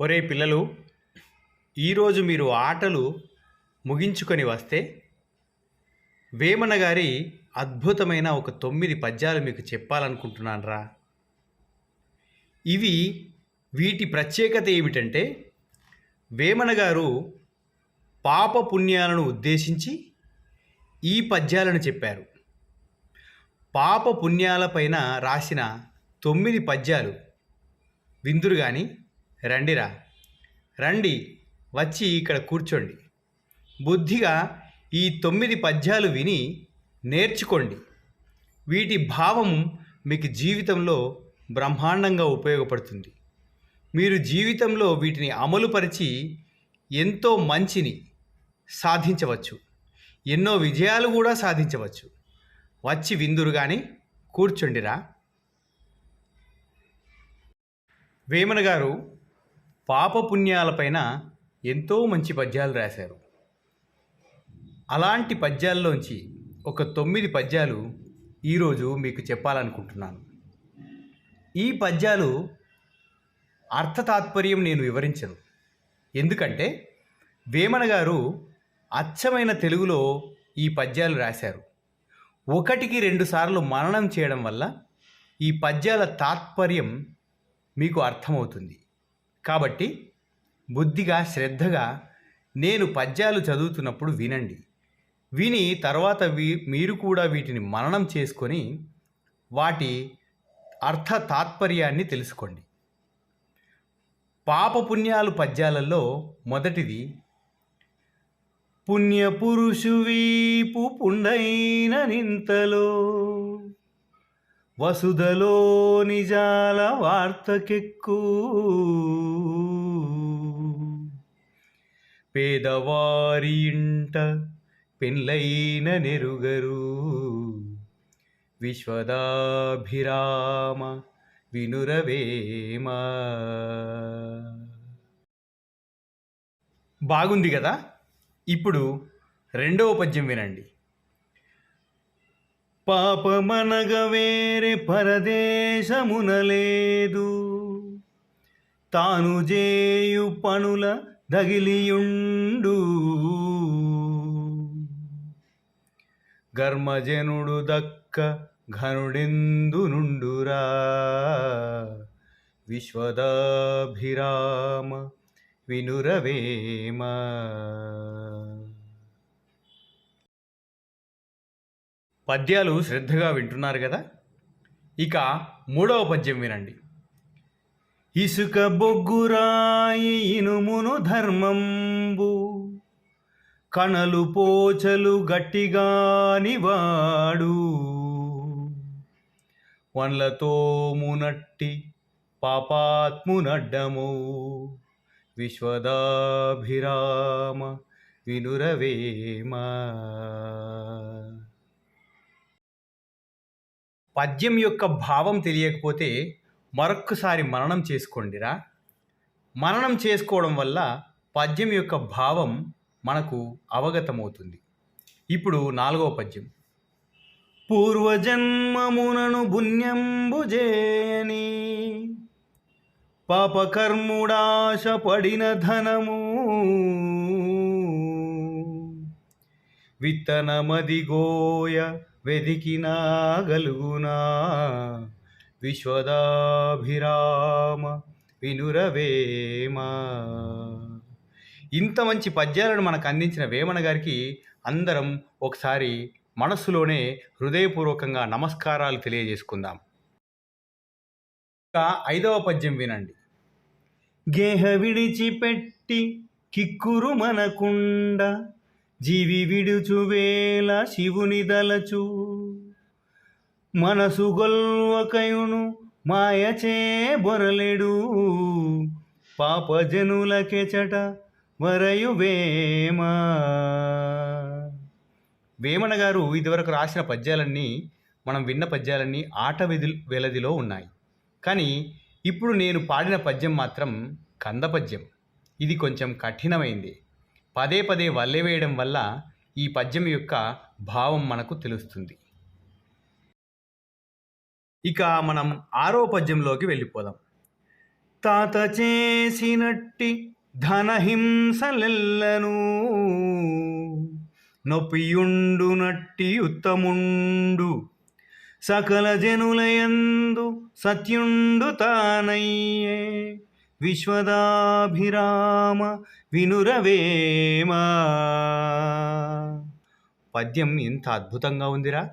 ఒరే పిల్లలు ఈరోజు మీరు ఆటలు ముగించుకొని వస్తే వేమన గారి అద్భుతమైన ఒక తొమ్మిది పద్యాలు మీకు చెప్పాలనుకుంటున్నాను రా ఇవి వీటి ప్రత్యేకత ఏమిటంటే వేమన గారు పాప పుణ్యాలను ఉద్దేశించి ఈ పద్యాలను చెప్పారు. పాప పుణ్యాలపైన రాసిన తొమ్మిది పద్యాలు విందురు కానీ రండిరా. రండి వచ్చి ఇక్కడ కూర్చోండి. బుద్ధిగా ఈ తొమ్మిది పద్యాలు విని నేర్చుకోండి. వీటి భావం మీకు జీవితంలో బ్రహ్మాండంగా ఉపయోగపడుతుంది. మీరు జీవితంలో వీటిని అమలుపరిచి ఎంతో మంచిని సాధించవచ్చు. ఎన్నో విజయాలు కూడా సాధించవచ్చు. వచ్చి విందురు కానీ కూర్చోండిరా. వేమన గారు పాపపుణ్యాలపైన ఎంతో మంచి పద్యాలు రాశారు. అలాంటి పద్యాల్లోంచి ఒక తొమ్మిది పద్యాలు ఈరోజు మీకు చెప్పాలనుకుంటున్నాను. ఈ పద్యాలు అర్థతాత్పర్యం నేను వివరించను. ఎందుకంటే వేమన గారు అచ్చమైన తెలుగులో ఈ పద్యాలు రాశారు. ఒకటికి రెండు సార్లు మననం చేయడం వల్ల ఈ పద్యాల తాత్పర్యం మీకు అర్థమవుతుంది. కాబట్టి బుద్ధిగా శ్రద్ధగా నేను పద్యాలు చదువుతున్నప్పుడు వినండి. విని తర్వాత వీ మీరు కూడా వీటిని మననం చేసుకొని వాటి అర్థ తాత్పర్యాన్ని తెలుసుకోండి. పాపపుణ్యాలు పద్యాలలో మొదటిది పుణ్యపురుషు వీపు పుండైన నింతలో వసుధలో నిజాల వార్తకెక్కు. పేదవారి ఇంట పెళ్ళైన నెరుగరు. విశ్వదాభిరామ వినురవేమ. బాగుంది కదా? ఇప్పుడు రెండవ పద్యం వినండి. పాపమనగ వేరే పరదేశమున లేదు తాను చేయు పనుల దగిలియుండు గర్మజనుడు దక్క ఘనుడెందు నుండురా విశ్వదాభిరామ వినురవేమ పద్యాలు శ్రద్ధగా వింటున్నారు కదా? ఇక మూడవ పద్యం వినండి. ఇసుక బొగ్గురాయి ఇనుమును ధర్మంబు కణలు పోచలు గట్టిగాని వాడు వన్లతో మునట్టి పాపాత్మునడ్డము విశ్వదాభిరామ వినురవేమ. పద్యం యొక్క భావం తెలియకపోతే మరొక్కసారి మననం చేసుకోండిరా. మననం చేసుకోవడం వల్ల పద్యం యొక్క భావం మనకు అవగతమవుతుంది. ఇప్పుడు నాలుగవ పద్యం. పూర్వజన్మమునను పుణ్యంబు పాపకర్ముడాశ పడిన ధనము విత్తనమదిగోయ వెదికినా గలుగునా? విశ్వదాభిరామ వినురవేమ? ఇంత మంచి పద్యాలను మనకు అందించిన వేమన గారికి అందరం ఒకసారి మనస్సులోనే హృదయపూర్వకంగా నమస్కారాలు తెలియజేసుకుందాం. ఇంకా ఐదవ పద్యం వినండి. గేహ విడిచిపెట్టి కిక్కురు మనకుండ జీవి విడుచు వేల శివుని దలచు. మనసు గొల్వకయును మాయచే బొరలెడు. పాపజనులకెచట వరయు వేమ. వేమన గారు ఇదివరకు రాసిన పద్యాలన్నీ మనం విన్న పద్యాలన్నీ ఆట వెది వెలదిలో ఉన్నాయి. కానీ ఇప్పుడు నేను పాడిన పద్యం మాత్రం కంద పద్యం ఇది కొంచెం కఠినమైంది. పదే పదే వల్లె వేయడం వల్ల ఈ పద్యం యొక్క భావం మనకు తెలుస్తుంది. ఇక మనం ఆరో పద్యంలోకి వెళ్ళిపోదాం. తాత చేసినట్టి ధనహింసలెల్లను నొప్పియుండునట్టి ఉత్తముండు సకల జనులయందు సత్యుండు తానయ్యే విశ్వదాభిరామ వినురవేమా. పద్యం ఎంత అద్భుతంగా ఉందిరా.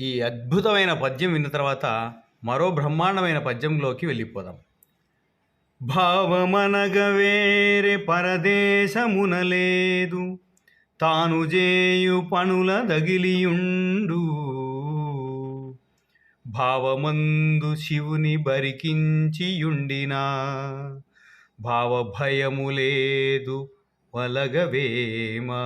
ఈ అద్భుతమైన పద్యం విన్న తర్వాత మరో బ్రహ్మాండమైన పద్యంలోకి వెళ్ళిపోదాం. భావమనగ వేరే పరదేశమున లేదు. తాను చేయు పనుల దగిలియుండు. భావమందు శివుని బరికించియుండినా భావభయము లేదు వలగవేమా.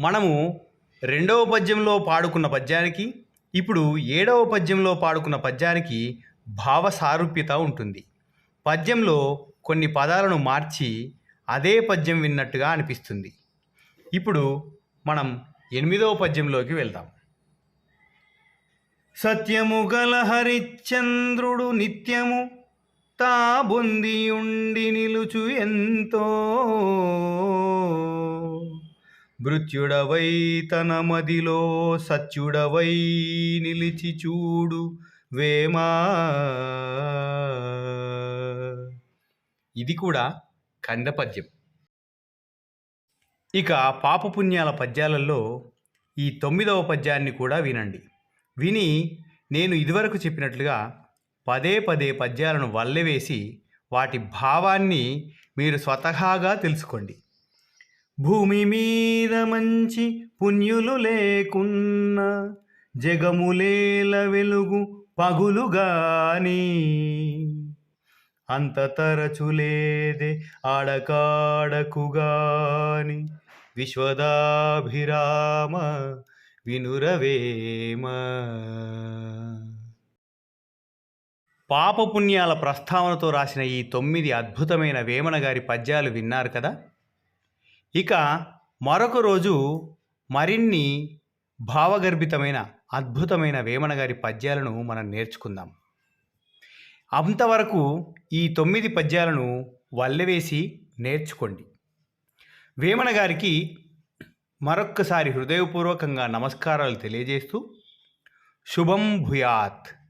మనము రెండవ పద్యంలో పాడుకున్న పద్యానికి ఇప్పుడు ఏడవ పద్యంలో పాడుకున్న పద్యానికి భావ సారూప్యత ఉంటుంది. పద్యంలో కొన్ని పదాలను మార్చి అదే పద్యం విన్నట్టుగా అనిపిస్తుంది. ఇప్పుడు మనం ఎనిమిదవ పద్యంలోకి వెళ్దాం. సత్యము గల హరిశ్చంద్రుడు నిత్యము తా బొంది ఉండి నిలుచు ఎంతో. మృత్యుడవై తన మదిలో సత్యుడవై నిలిచి చూడు వేమా. ఇది కూడా కంద పద్యం ఇక పాపపుణ్యాల పద్యాలలో ఈ తొమ్మిదవ పద్యాన్ని కూడా వినండి. విని నేను ఇదివరకు చెప్పినట్లుగా పదే పదే పద్యాలను వల్లెవేసి వాటి భావాన్ని మీరు స్వతహాగా తెలుసుకోండి. భూమి మీద మంచి పుణ్యులు లేకున్నా జగములేల వెలుగు పగులుగాని అంత తరచులేదే ఆడకాడకుగాని విశ్వదాభిరామ వినురవేమ. పాపపుణ్యాల ప్రస్తావనతో రాసిన ఈ తొమ్మిది అద్భుతమైన వేమన గారి పద్యాలు విన్నారు కదా? ఇక మరొక రోజు మరిన్ని భావగర్భితమైన అద్భుతమైన వేమన గారి పద్యాలను మనం నేర్చుకుందాం. అంతవరకు ఈ తొమ్మిది పద్యాలను వల్లవేసి నేర్చుకోండి. వేమన గారికి మరొక్కసారి హృదయపూర్వకంగా నమస్కారాలు తెలియజేస్తూ శుభం భూయాత్.